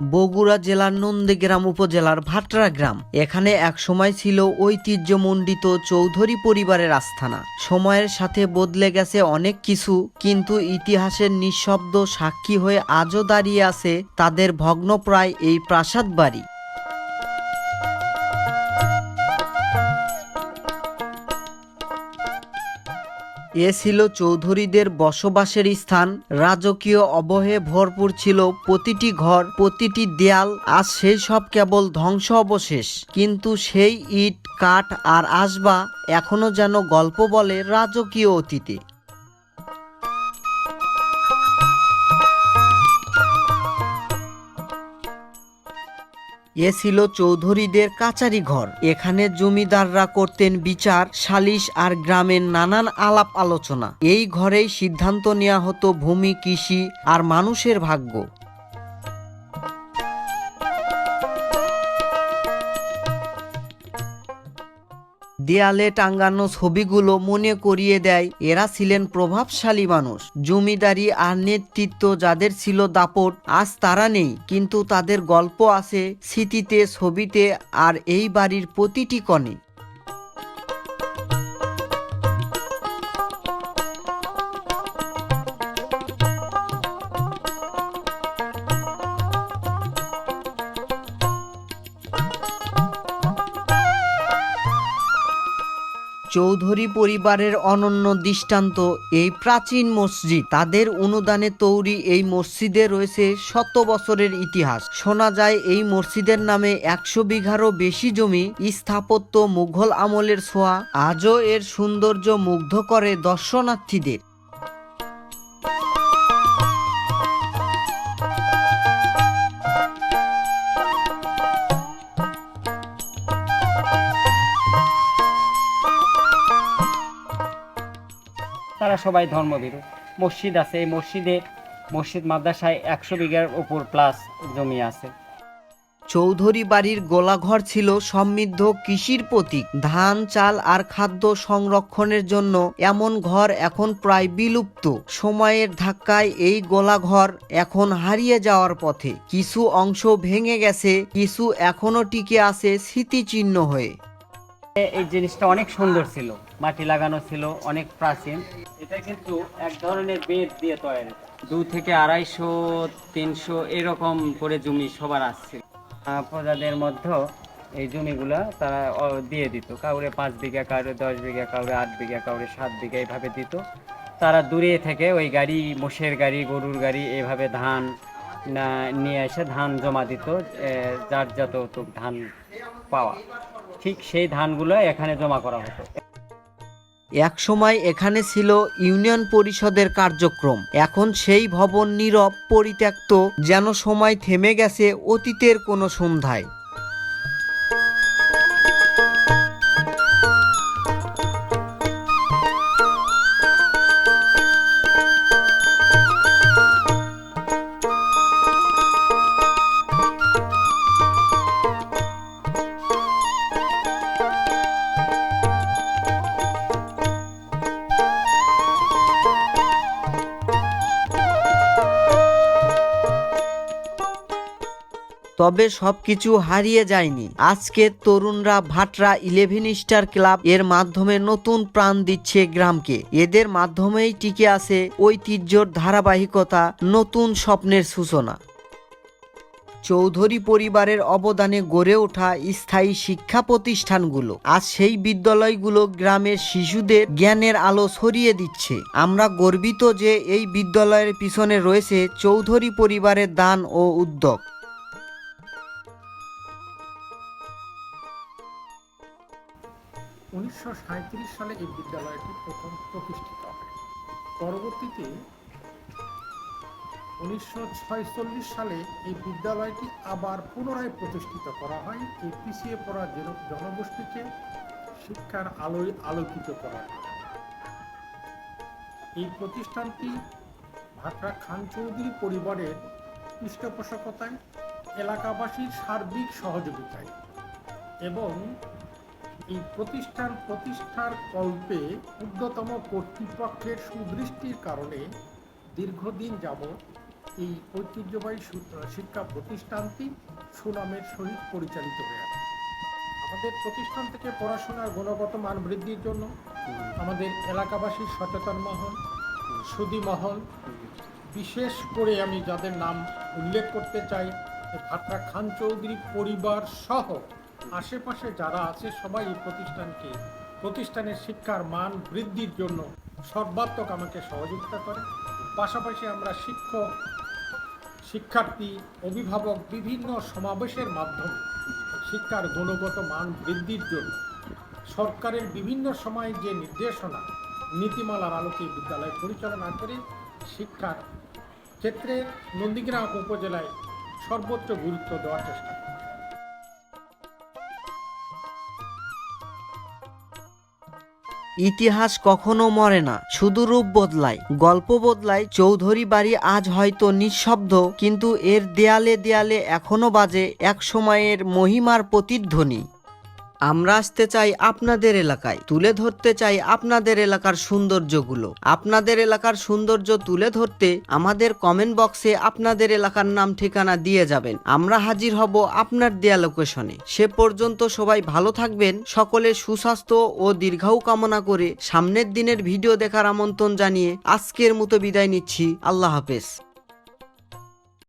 বগুড়া জেলার নন্দীগ্রাম উপজেলার ভাটরা গ্রাম। এখানে এক সময় ছিল ঐতিহ্যমণ্ডিত চৌধুরী পরিবারের আস্থানা। সময়ের সাথে বদলে গেছে অনেক কিছু, কিন্তু ইতিহাসের নিঃশব্দ সাক্ষী হয়ে আজও দাঁড়িয়ে আছে তাদের ভগ্নপ্রায় এই প্রাসাদ বাড়ি। এ ছিল চৌধুরীদের বসবাসের স্থান। রাজকীয় অবহে ভরপুর ছিল প্রতিটি ঘর, প্রতিটি দেয়াল, আর সেই সব কেবল ধ্বংস অবশেষ কিন্তু সেই ইট, কাঠ, আর আসবা এখনও যেন গল্প বলে রাজকীয় অতীতে। এ ছিল চৌধুরীদের কাচারি ঘর। এখানে জমিদাররা করতেন বিচার, সালিশ আর গ্রামের নানান আলাপ আলোচনা। এই ঘরেই সিদ্ধান্ত নেওয়া হতো ভূমি, কৃষি আর মানুষের ভাগ্য। দেয়ালে টাঙ্গানো ছবিগুলো মনে করিয়ে দেয়, এরা ছিলেন প্রভাবশালী মানুষ। জমিদারি আর নেতৃত্ব যাদের ছিল দাপট, আজ তারা নেই, কিন্তু তাদের গল্প আছে স্মৃতিতে, ছবিতে আর এই বাড়ির প্রতিটি কণে। চৌধুরী পরিবারের অনন্য দৃষ্টান্ত, এই প্রাচীন মসজিদ। তাদের অনুদানে তৈরি এই মসজিদে রয়েছে শত বছরের ইতিহাস। শোনা যায়, এই মসজিদের নামে একশো বিঘারও বেশি জমি স্থাপত্য মুঘল আমলের ছোঁয়া। আজও এর সৌন্দর্য মুগ্ধ করে দর্শনার্থীদের। তারা সবাই ধর্মভীরু। মসজিদ আছে এই মসজিদে মসজিদ মাদ্রাসায় একশো বিঘার উপর প্লাস জমি আছে। চৌধুরী বাড়ির গোলাঘর ছিল সমৃদ্ধ কৃষির প্রতীক। ধান চাল আর খাদ্য সংরক্ষণের জন্য এমন ঘর এখন প্রায় বিলুপ্ত। সময়ের ধাক্কায় এই গোলাঘর এখন হারিয়ে যাওয়ার পথে। কিছু অংশ ভেঙে গেছে কিছু এখনও টিকে আছে স্মৃতিচিহ্ন হয়ে। এই জিনিসটা অনেক সুন্দর ছিল। মাটি লাগানো ছিল অনেক প্রাচীন। এটা কিন্তু এক ধরনের বেদ দিয়ে তৈরি। দু থেকে আড়াইশো তিনশো এরকম করে জমি সবার আসছে প্রজাদের মধ্যে এই জমিগুলা তারা দিয়ে দিত। কাউরে পাঁচ বিঘা কাউরে দশ বিঘা কাউরে আট বিঘা কাউরে সাত বিঘা এইভাবে দিত। তারা দূরে থেকে ওই গাড়ি মোষের গাড়ি গরুর গাড়ি এভাবে ধান নিয়ে এসে ধান জমা দিত যার যতটুক ধান পাওয়া। ঠিক সেই ধানগুলো এখানে জমা করা হতো। একসময় এখানে ছিল ইউনিয়ন পরিষদের কার্যক্রম। এখন সেই ভবন নীরব, পরিত্যক্ত, যেন সময় থেমে গেছে অতীতের কোনো সন্ধ্যায়। তবে সবকিছু হারিয়ে যায়নি। আজকে তরুণরা ভাটরা ইলেভেন স্টার ক্লাব এর মাধ্যমে নতুন প্রাণ দিচ্ছে গ্রামকে। এদের মাধ্যমেই টিকে আছে ঐতিহ্যর ধারাবাহিকতা, নতুন স্বপ্নের সূচনা। চৌধুরী পরিবারের অবদানে গড়ে ওঠা স্থায়ী শিক্ষা প্রতিষ্ঠানগুলো আজ সেই বিদ্যালয়গুলো গ্রামের শিশুদের জ্ঞানের আলো ছড়িয়ে দিচ্ছে। আমরা গর্বিত যে এই বিদ্যালয়ের পিছনে রয়েছে চৌধুরী পরিবারের দান ও উদ্যোগ। উনিশশো সালে এই বিদ্যালয়টি প্রথম প্রতিষ্ঠিত হয়। পরবর্তীতে উনিশশো সালে এই বিদ্যালয়টি আবার পুনরায় প্রতিষ্ঠিত করা হয়। এই পিছিয়ে পড়া জন- জনগোষ্ঠীকে শিক্ষার আলোয় আলোকিত করা হয়। এই প্রতিষ্ঠানটি ভাটরা খান চৌধুরী পরিবারের পৃষ্ঠপোষকতায় এলাকাবাসীর সার্বিক সহযোগিতায় এবং এই প্রতিষ্ঠান প্রতিষ্ঠার কল্পে ঊর্ধ্বতম কর্তৃপক্ষের সুদৃষ্টির কারণে দীর্ঘদিন যাবৎ এই ঐতিহ্যবাহী শিক্ষা প্রতিষ্ঠানটি সুনামের সহিত পরিচালিত হয়ে আছে। আমাদের প্রতিষ্ঠান থেকে পড়াশোনার গুণগত মান বৃদ্ধির জন্য আমাদের এলাকাবাসীর সচেতন মহল সুদী মহল। বিশেষ করে আমি যাদের নাম উল্লেখ করতে চাই ভাট্টা খান চৌধুরী পরিবার সহ আশেপাশে যারা আছে, সবাই এই প্রতিষ্ঠানকে, প্রতিষ্ঠানের শিক্ষার মান বৃদ্ধির জন্য সর্বাত্মক আমাকে সহযোগিতা করে। পাশাপাশি আমরা শিক্ষক, শিক্ষার্থী, অভিভাবক বিভিন্ন সমাবেশের মাধ্যমে শিক্ষার গুণগত মান বৃদ্ধির জন্য সরকারের বিভিন্ন সময় যে নির্দেশনা, নীতিমালার আলোকে বিদ্যালয় পরিচালনা করে শিক্ষার ক্ষেত্রে নন্দীগ্রাম উপজেলায় সর্বোচ্চ গুরুত্ব দেওয়ার চেষ্টা ইতিহাস কখনো মরে না, শুধু রূপ বদলায়। গল্প বদলায়, চৌধুরী বাড়ি আজ হয়তো নিঃশব্দ, কিন্তু এর দেয়ালে দেয়ালে এখনও বাজে এক সময়ের মহিমার প্রতিধ্বনি। আমরা আসতে চাই আপনাদের এলাকায়, তুলে ধরতে চাই আপনাদের এলাকার সৌন্দর্যগুলো। আপনাদের এলাকার সৌন্দর্য তুলে ধরতে আমাদের কমেন্ট বক্সে আপনাদের এলাকার নাম, ঠিকানা দিয়ে যাবেন। আমরা হাজির হব আপনার দেয়া লোকেশনে সে পর্যন্ত সবাই ভালো থাকবেন সকলের সুস্বাস্থ্য ও দীর্ঘায়ু কামনা করে সামনের দিনের ভিডিও দেখার আমন্ত্রণ জানিয়ে আজকের মতো বিদায় নিচ্ছি। আল্লাহ হাফেজ।